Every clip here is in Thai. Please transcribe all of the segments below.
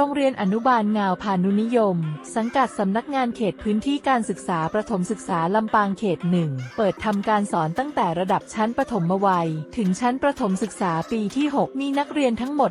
โรงเรียนอนุบาลงาวพานุนิยม สังกัดสำนักงานเขตพื้นที่การศึกษาประถมศึกษาลำปางเขตหนึ่งเปิดทำการสอนตั้งแต่ระดับชั้นประถมวัย ถึงชั้นประถมศึกษาปีที่ 6 มีนักเรียนทั้งหมด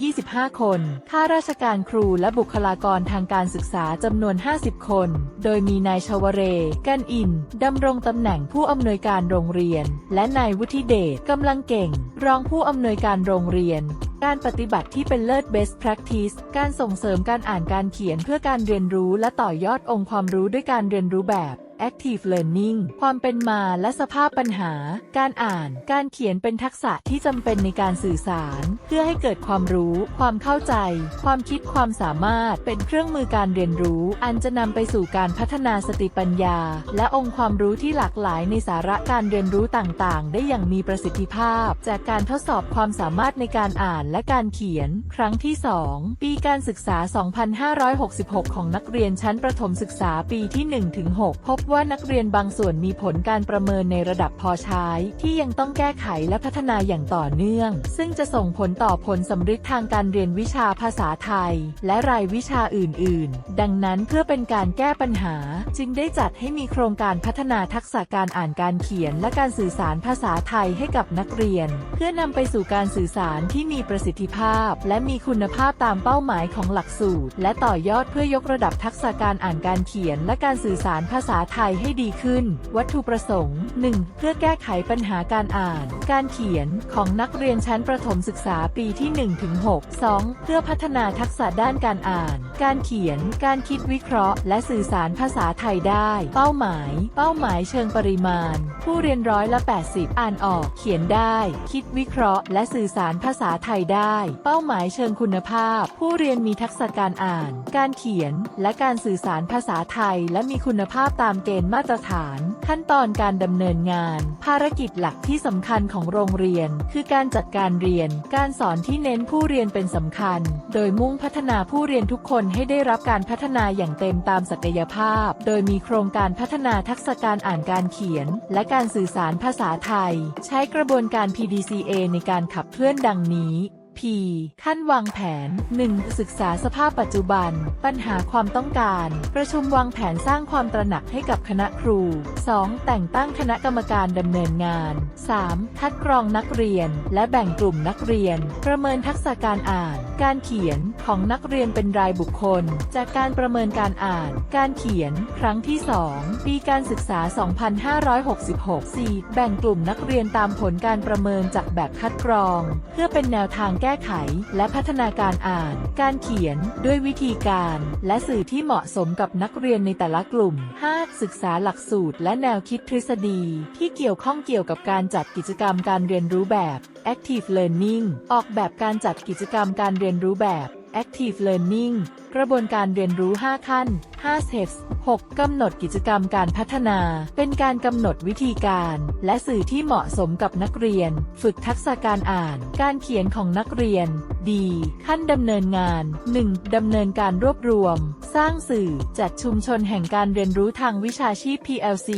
625 คนข้าราชการครูและบุคลากรทางการศึกษาจำนวน 50 คน โดยมีนายชวเร กันอินดำรงตำแหน่งผู้อำนวยการโรงเรียน และนายวุฒิเดชกำลังเก่ง รองผู้อำนวยการโรงเรียน การปฏิบัติที่เป็นเลิศ best practice การส่งเสริมการอ่านการเขียนเพื่อการเรียนรู้และต่อยอดองค์ความรู้ด้วยการเรียนรู้แบบ active learning ความเป็นมาและสภาพปัญหา การอ่าน การเขียนเป็นทักษะที่จำเป็นในการสื่อสาร เพื่อให้เกิดความรู้ ความเข้าใจ ความคิดความสามารถ เป็นเครื่องมือการเรียนรู้ อันจะนำไปสู่การพัฒนาสติปัญญา และองค์ความรู้ที่หลากหลายในสาระการเรียนรู้ต่างๆ ได้อย่างมีประสิทธิภาพ จากการทดสอบความสามารถในการอ่านและการเขียน ครั้งที่ 2 ปีการศึกษา 2566 ของนักเรียนชั้นประถมศึกษาปีที่ 1-6 พบว่านักเรียนบางส่วนมีผลการประเมินในระดับพอใช้ ที่ยังต้องแก้ไขและพัฒนาอย่างต่อเนื่อง ซึ่งจะส่งผลต่อผลสำฤทธิ์ทางการเรียนวิชาภาษาไทย และรายวิชาอื่น ๆ ดังนั้นเพื่อเป็นการแก้ปัญหา จึงได้จัดให้มีโครงการพัฒนาทักษะการอ่านการเขียน และการสื่อสารภาษาไทยให้กับนักเรียน เพื่อนำไปสู่การสื่อสารที่มีประสิทธิภาพ และมีคุณภาพตามเป้าหมายของหลักสูตร และต่อยอดเพื่อยกระดับทักษะการอ่านการเขียน และการสื่อสารภาษาไทยให้ดีขึ้น วัตถุประสงค์ 1. เพื่อแก้ไขปัญหาการอ่าน การเขียนของนักเรียนชั้นประถมศึกษาปีที่1ถึง6 2. เพื่อพัฒนาทักษะด้านการอ่าน การเขียน การคิดวิเคราะห์ และสื่อสารภาษาไทยได้ เป้าหมาย เป้าหมายเชิงปริมาณ ผู้เรียนร้อยละ 80 อ่านออก เขียนได้ คิดวิเคราะห์ และสื่อสารภาษาไทยได้ เป้าหมายเชิงคุณภาพ ผู้เรียนมีทักษะการอ่าน การเขียน และการสื่อสารภาษาไทย และมีคุณภาพตามเกณฑ์มาตรฐาน ขั้นตอนการดำเนินงาน ภารกิจหลักที่สำคัญของโรงเรียน คือการจัดการเรียน การสอนที่เน้นผู้เรียนเป็นสำคัญ โดยมุ่งพัฒนาผู้เรียนทุกคนให้ได้รับการพัฒนาอย่างเต็มตามศักยภาพ โดยมีโครงการพัฒนาทักษะการอ่านการเขียน และการสื่อสารภาษาไทย ใช้กระบวนการ PDCA ในการขับเคลื่อนดังนี้ P ขั้นวางแผน 1. ศึกษาสภาพปัจจุบัน ปัญหาความต้องการ ประชุมวางแผนสร้างความตระหนักให้กับคณะครู 2. แต่งตั้งคณะกรรมการดำเนินงาน 3. คัดกรองนักเรียน และแบ่งกลุ่มนักเรียน ประเมินทักษะการอ่าน การเขียนของนักเรียนเป็นรายบุคคล จากการประเมินการอ่าน การเขียน ครั้งที่ 2 ปีการศึกษา 2566 4. แบ่งกลุ่มนักเรียนตามผลการประเมินจากแบบคัดกรอง เพื่อเป็นแนวทางแก้ไข และพัฒนาการอ่าน การเขียน ด้วยวิธีการ และสื่อที่เหมาะสมกับนักเรียนในแต่ละกลุ่ม 5. ศึกษาหลักสูตร และแนวคิดทฤษฎี ที่เกี่ยวข้องเกี่ยวกับการจัดกิจกรรมการเรียนรู้แบบ active learning ออกแบบการจัดกิจกรรมการเรียนรู้แบบ active learning กระบวนการเรียนรู้ 5 ขั้น 5 steps 6. กำหนดกิจกรรมการพัฒนา เป็นการกำหนดวิธีการ และสื่อที่เหมาะสมกับนักเรียน ฝึกทักษะการอ่าน การเขียนของนักเรียน ดี ขั้นดำเนินงาน 1. ดำเนินการรวบรวม สร้างสื่อ จัดชุมชนแห่งการเรียนรู้ทางวิชาชีพ PLC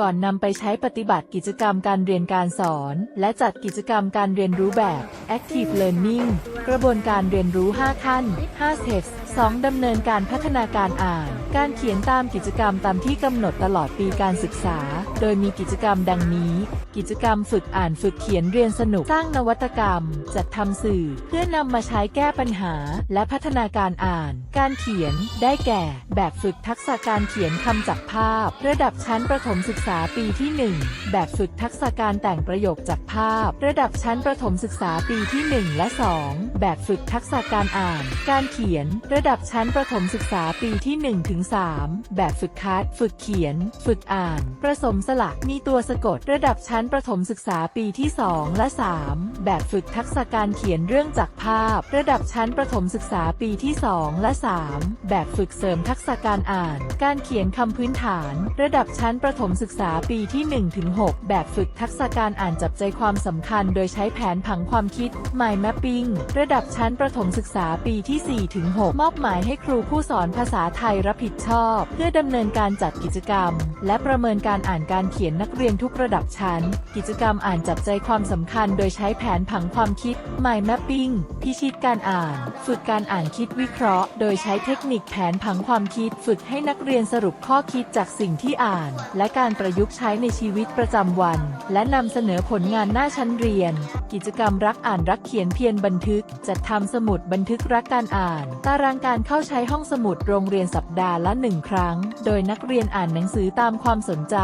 ก่อนนำไปใช้ปฏิบัติกิจกรรมการเรียนการสอน และจัดกิจกรรมการเรียนรู้แบบ Active Learning กระบวนการเรียนรู้ 5 ขั้น 5 steps 2. ดำเนินการพัฒนาการอ่าน การเขียนตามกิจกรรมตามที่กำหนดตลอดปีการศึกษา โดยมีกิจกรรมดังนี้ กิจกรรมฝึกอ่านฝึกเขียนเรียนสนุก สร้างนวัตกรรม จัดทำสื่อ เพื่อนำมาใช้แก้ปัญหา และพัฒนาการอ่าน การเขียน ได้แก่ แบบฝึกทักษะการเขียนคำจากภาพ ระดับชั้นประถมศึกษาปีที่ 1 แบบฝึกทักษะการแต่งประโยคจากภาพ ระดับชั้นประถมศึกษาปีที่ 1 และ 2 แบบฝึกทักษะการอ่าน การเขียน ระดับชั้นประถมศึกษาปีที่1ถึง3แบบฝึกคัด ฝึกเขียน ฝึกอ่าน ประสมสลัก มีตัวสะกดระดับชั้นประถมศึกษาปีที่ 2 และ 3 แบบฝึกทักษะการเขียนเรื่องจากภาพ ระดับชั้นประถมศึกษาปีที่ 2 และ 3 แบบฝึกเสริมทักษะการอ่าน การเขียนคำพื้นฐาน ระดับชั้นประถมศึกษาปีที่1ถึง6แบบฝึกทักษะการอ่านจับใจความสำคัญ โดยใช้แผนผังความคิด Mind Mapping ระดับชั้นประถมศึกษาปีที่4ถึง6มอบหมายให้ครูผู้สอนภาษาไทยรับผิดชอบ เพื่อดำเนินการจัดกิจกรรม และประเมินการอ่านการการเขียนนักเรียนทุกระดับชั้น กิจกรรมอ่านจับใจความสำคัญโดยใช้แผนผังความคิด mind mapping พิชิตการอ่าน ฝึกการอ่านคิดวิเคราะห์ โดยใช้เทคนิคแผนผังความคิด ฝึกให้นักเรียนสรุปข้อคิดจากสิ่งที่อ่าน และการประยุกต์ใช้ในชีวิตประจำวัน และนำเสนอผลงานหน้าชั้นเรียน กิจกรรมรักอ่านรักเขียนเพียนบันทึก จัดทำสมุดบันทึกรักการอ่าน ตารางการเข้าใช้ห้องสมุดโรงเรียนสัปดาห์ละหนึ่งครั้ง โดยนักเรียนอ่านหนังสือตามความสนใจ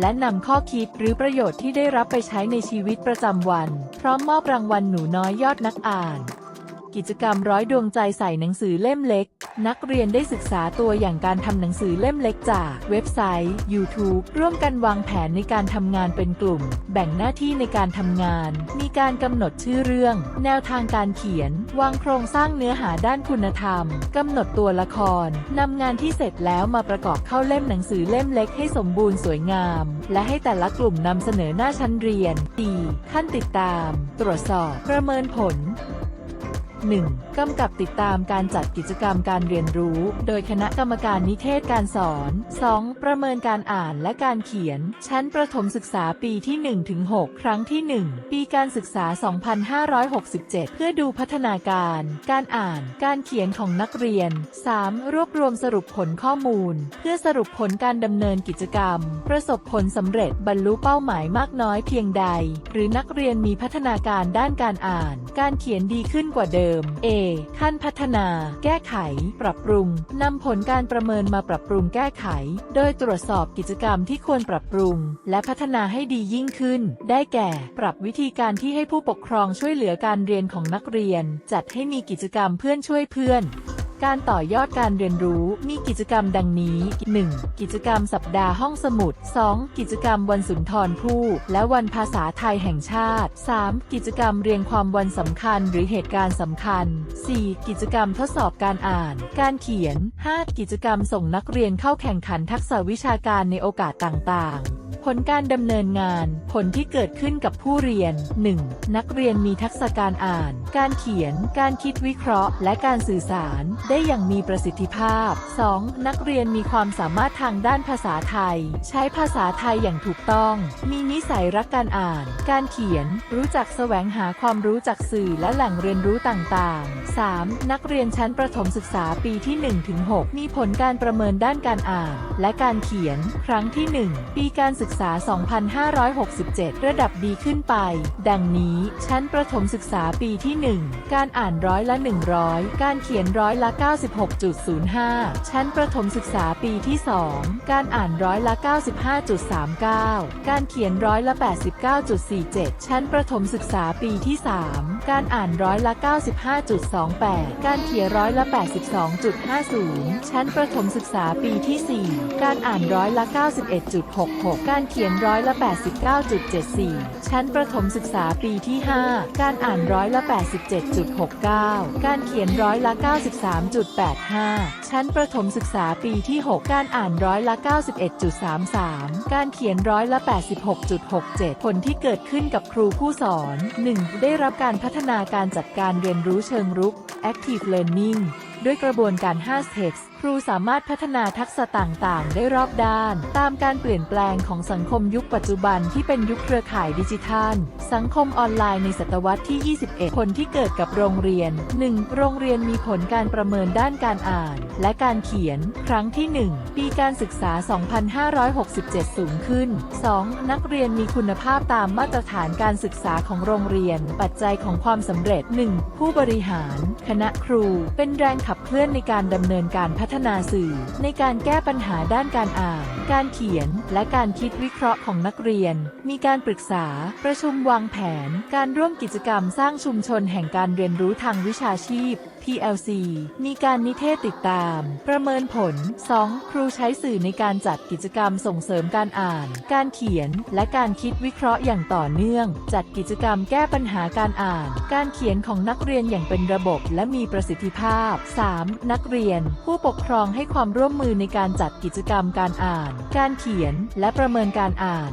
และนำข้อคิดหรือประโยชน์ที่ได้รับไปใช้ในชีวิตประจำวัน พร้อมมอบรางวัลหนูน้อยยอดนักอ่าน กิจกรรมร้อยดวงใจใส่หนังสือเล่มเล็ก นักเรียนได้ศึกษาตัวอย่างการทำหนังสือเล่มเล็กจากเว็บไซต์ YouTube ร่วมกันวางแผนในการทำงานเป็นกลุ่ม แบ่งหน้าที่ในการทำงาน มีการกำหนดชื่อเรื่อง แนวทางการเขียน วางโครงสร้างเนื้อหาด้านคุณธรรมกำหนดตัวละครนำงานที่เสร็จแล้วมาประกอบเข้าเล่มหนังสือเล่มเล็กให้สมบูรณ์สวยงาม และให้แต่ละกลุ่มนำเสนอหน้าชั้นเรียน 4. ขั้นติดตาม ตรวจสอบ ประเมินผล 1. กำกับติดตามการจัดกิจกรรมการเรียนรู้ โดยคณะกรรมการนิเทศการสอน 2. ประเมินการอ่านและการเขียน ชั้นประถมศึกษาปีที่ 1-6 ครั้งที่ 1 ปีการศึกษา 2567 เพื่อดูพัฒนาการ การอ่าน การเขียนของนักเรียน 3. รวบรวมสรุปผลข้อมูล เพื่อสรุปผลการดำเนินกิจกรรม ประสบผลสำเร็จบรรลุเป้าหมายมากน้อยเพียงใด หรือนักเรียนมีพัฒนาการด้านการอ่าน การเขียนดีขึ้นกว่าเดิม A ขั้นพัฒนา แก้ไข ปรับปรุงนำผลการประเมินมาปรับปรุงแก้ไข โดยตรวจสอบกิจกรรมที่ควรปรับปรุง และพัฒนาให้ดียิ่งขึ้น ได้แก่ ปรับวิธีการที่ให้ผู้ปกครองช่วยเหลือการเรียนของนักเรียน จัดให้มีกิจกรรมเพื่อนช่วยเพื่อน การต่อยอดการเรียนรู้มีกิจกรรมดังนี้ 1. กิจกรรมสัปดาห์ห้องสมุด 2. กิจกรรมวันสุนทรภู่และวันภาษาไทยแห่งชาติ 3. กิจกรรมเรียงความวันสำคัญหรือเหตุการณ์สำคัญ 4. กิจกรรมทดสอบการอ่าน การเขียน 5. กิจกรรมส่งนักเรียนเข้าแข่งขันทักษะวิชาการในโอกาสต่างๆ ลการดำเนินงาน ผลที่เกิดขึ้นกับผู้เรียน 1. นักเรียนมีทักษะการอ่าน การเขียน การคิดวิเคราะห์ และการสื่อสาร ได้อย่างมีประสิทธิภาพ 2. นักเรียนมีความสามารถทางด้านภาษาไทย ใช้ภาษาไทยอย่างถูกต้อง มีนิสัยรักการอ่าน การเขียน รู้จักแสวงหาความรู้จากสื่อและแหล่งเรียนรู้ต่างๆ 3. นักเรียนชั้นประถมศึกษาปีที่ 1-6 มีผลการประเมินด้านการอ่าน และการเขียน ครั้งที่ 1 ปีการศึกษาษา 2567 ระดับดีขึ้นไป ดังนี้ ชั้นประถมศึกษาปีที่ 1 การอ่านร้อยละ 100 การเขียนร้อยละ 96.05 ชั้นประถมศึกษาปีที่ 2 การอ่านร้อยละ 95.39 การเขียนร้อยละ 89.47 ชั้นประถมศึกษาปีที่ 3 การอ่านร้อยละ 95.28 การเขียนร้อยละ 82.50 ชั้นประถมศึกษาปีที่ 4 การอ่านร้อยละ 91.66 การการเขียนร้อยละ 89.74 ชั้นประถมศึกษาปีที่ 5 การอ่านร้อยละ 87.69 การเขียนร้อยละ 93.85 ชั้นประถมศึกษาปีที่ 6 การอ่านร้อยละ 91.33 การเขียนร้อยละ 86.67 ผลที่เกิดขึ้นกับครูผู้สอน 1. ได้รับการพัฒนาการจัดการเรียนรู้เชิงรุก Active Learning ด้วยกระบวนการ5 Steps ครูสามารถพัฒนาทักษะต่างๆ ได้รอบด้าน ตามการเปลี่ยนแปลงของสังคมยุคปัจจุบันที่เป็นยุคเครือข่ายดิจิทัล สังคมออนไลน์ในศตวรรษที่ 21ผลที่เกิดกับโรงเรียน 1. โรงเรียนมีผลการประเมินด้านการอ่าน และการเขียน ครั้งที่ 1 ปีการศึกษา 2567 สูงขึ้น 2. นักเรียนมีคุณภาพตามมาตรฐานการศึกษาของโรงเรียน ปัจจัยของความสำเร็จ 1. ผู้บริหาร คณะครู เป็นแรงขับเคลื่อนในการดำเนินการพัฒฒนาสื่อ ในการแก้ปัญหาด้านการอ่าน การเขียน และการคิดวิเคราะห์ของนักเรียน มีการปรึกษา ประชุมวางแผน การร่วมกิจกรรมสร้างชุมชนแห่งการเรียนรู้ทางวิชาชีพ PLC มีการนิเทศติดตาม ประเมินผล 2. ครูใช้สื่อในการจัดกิจกรรมส่งเสริมการอ่าน การเขียน และการคิดวิเคราะห์อย่างต่อเนื่อง จัดกิจกรรมแก้ปัญหาการอ่าน การเขียนของนักเรียนอย่างเป็นระบบและมีประสิทธิภาพ 3. นักเรียน ผู้ปกครองให้ความร่วมมือในการจัดกิจกรรมการอ่าน การเขียน และประเมินการอ่าน